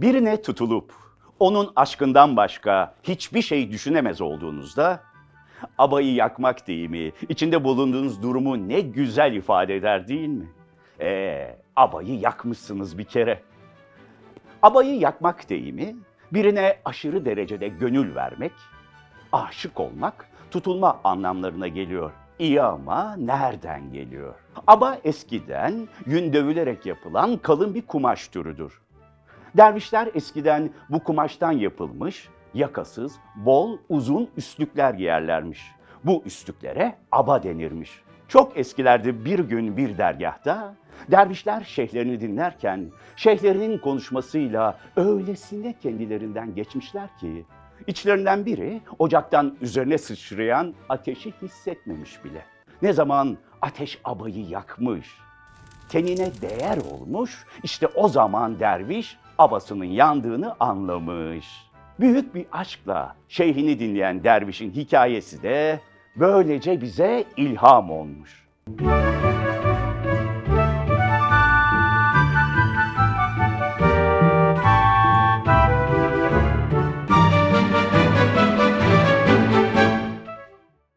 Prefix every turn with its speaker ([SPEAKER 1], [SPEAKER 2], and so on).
[SPEAKER 1] Birine tutulup onun aşkından başka hiçbir şey düşünemez olduğunuzda abayı yakmak deyimi içinde bulunduğunuz durumu ne güzel ifade eder değil mi? Ee, abayı yakmışsınız bir kere. Abayı yakmak deyimi birine aşırı derecede gönül vermek, aşık olmak, tutulma anlamlarına geliyor. İyi ama nereden geliyor? Aba eskiden yün dövülerek yapılan kalın bir kumaş türüdür. Dervişler eskiden bu kumaştan yapılmış, yakasız, bol, uzun üstlükler giyerlermiş. Bu üstlüklere aba denirmiş. Çok eskilerde bir gün bir dergahta dervişler şeyhlerini dinlerken şeyhlerinin konuşmasıyla öylesine kendilerinden geçmişler ki içlerinden biri ocaktan üzerine sıçrayan ateşi hissetmemiş bile. Ne zaman ateş abayı yakmış, tenine değer olmuş, işte o zaman derviş abasının yandığını anlamış. Büyük bir aşkla şeyhini dinleyen dervişin hikayesi de böylece bize ilham olmuş.